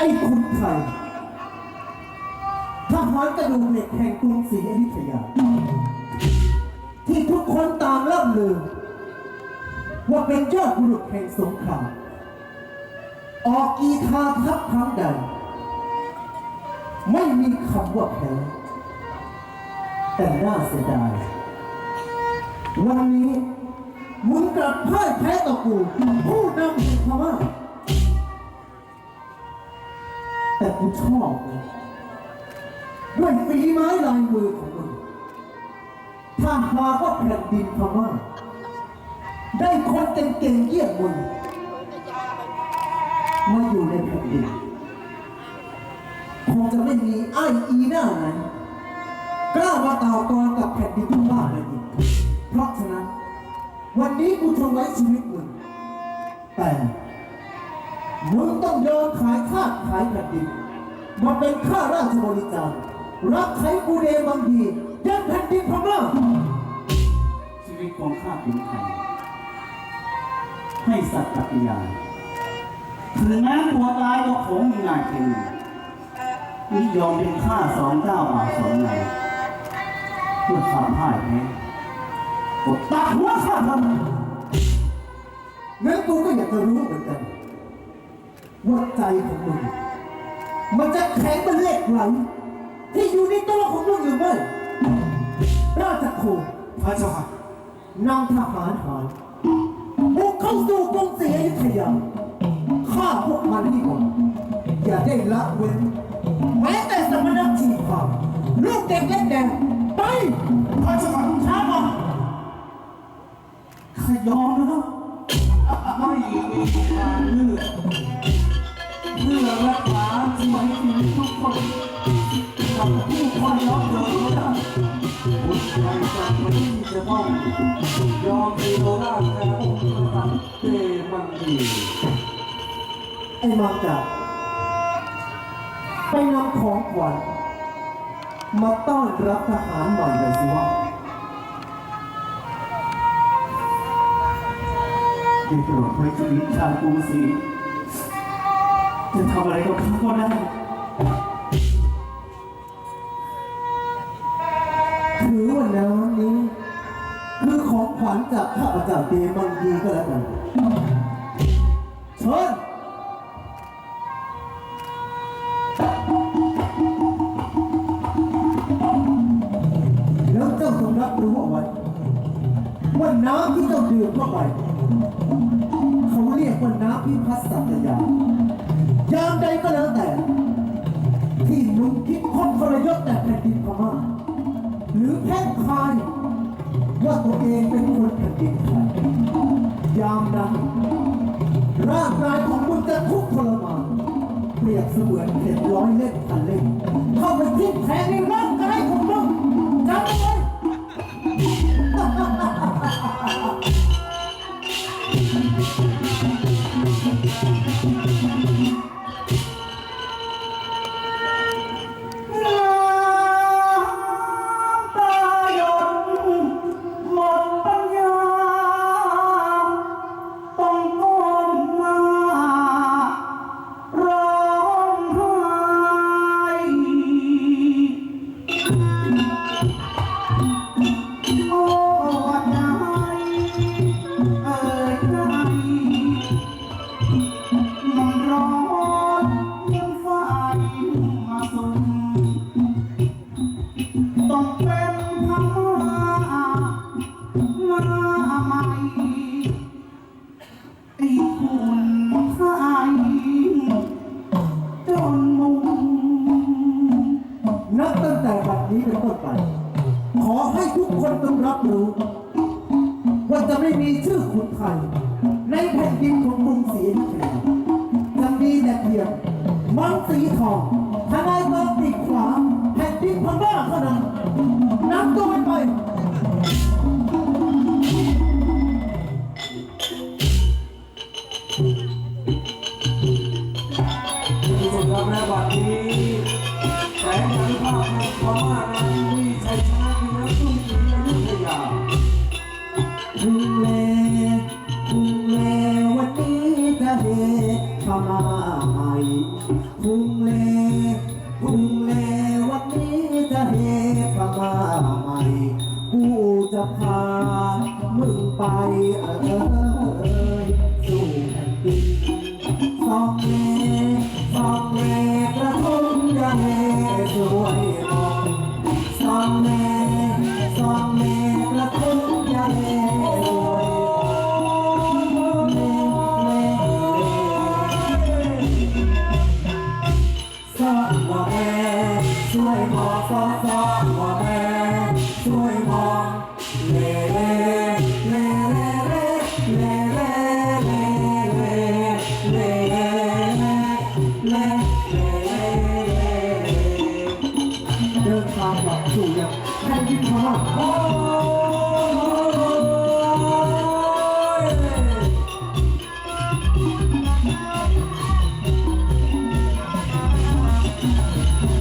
ไอ้คุณไทยทหารกระดูกเหล็กแห่งกรุงศรีอยุธยา ที่ทุกคนตามล่ำลือ ว่าเป็นยอดบุรุษแห่งสงครามออกกีทาทัพครั้งใด ไม่มีคำว่าแพ้แต่น่าเสียดาย วันนี้มึงกลับพ่ายแพ้ต่อกูผู้นำแห่งพม่า แต่กูชอบนะด้วยฝีไม้ลายมือของมึงถ้าหากว่าแผ่นดินพม่าได้คนเก่งๆเยี่ยมมึงมาอยู่ในแผ่นดินคงจะไม่มีไอ้อีหน้าไหนกล้ามาต่อกรกับแผ่นดินพม่าเลยอีกเพราะฉะนั้น วันนี้กูจะไว้ชีวิตมึงแต่ มึงต้องยอมขายข้าขายแผ่นดินมาเป็นข้าราชบริจารับใช้กูเดบางทียันแผ่นดินพม่าชีวิตของข้าขุนไทยให้สัตย์ปฏิญาณถึงแม้ตัวตายก็คงมีงานเพียงหนึ่งนิยอมเป็นข้าสองเจ้าอาสองในเพื่อความพ่ายแพ้กดตัดหัวข้าทำไมงั้นกูก็อยากจะรู้เหมือนกัน ว่าใจของมึงมันจะแข็งเป็นเหล็กไหลที่อยู่ในตัวของมึงหรือไม่ราชโคพระเจ้าค่ะนำทหารหารบุกเข้าสู่กรุงศรีอยุธยาฆ่าพวกมันให้หมดอย่าได้ละเว้นแม้แต่สมณะชีพรามลูกเด็กเล็กแดงไปพระเจ้าค่ะ ไม่ได้บุญใจจังมันที่จะต้องยอมมีโลราแทนองค์พระเดมันดีไอ้มังจากไปนำของขวัญมาต้อนรับทหารใหม่เลยสิวะได้โปรดไว้ชีวิตชาวกรุงศรีจะทำอะไรกับเขาก็ได้ จากข้าพเจ้าเดมังยีก็แล้วกันเชิญแล้วเจ้าจงรับรู้เอาไว้ว่าน้ำที่เจ้าดื่มเข้าไปเขาเรียกว่าน้ำพิพัฒน์สัตยายามใดก็แล้วแต่ ที่ลุงคิดคนทรยศแต่แผ่นดินพม่าหรือแพ่งพาย ยยามนั้นร่างกายของมึงจะทุกข์ทรมานเปรียบเสมือนเห็ดร้อยเล่มพันเล่มเข้าไปทิ่มแทง ต้องรู้ ว่าจะไม่มีชื่อขุนไทยในแผ่นดินของกรุงศรีอยุธยาจะมีแต่เพียงมังสีทองทนายเมืองปีกขวาแผ่นดินพม่าเท่านั้นนำตัวมันไปคุณผู้ชมครับและบัดนี้แสงสันภาพพม่านะ องแม่สองแม่กระทุ่มกระแม่ช่วยมออง Thank you for oh.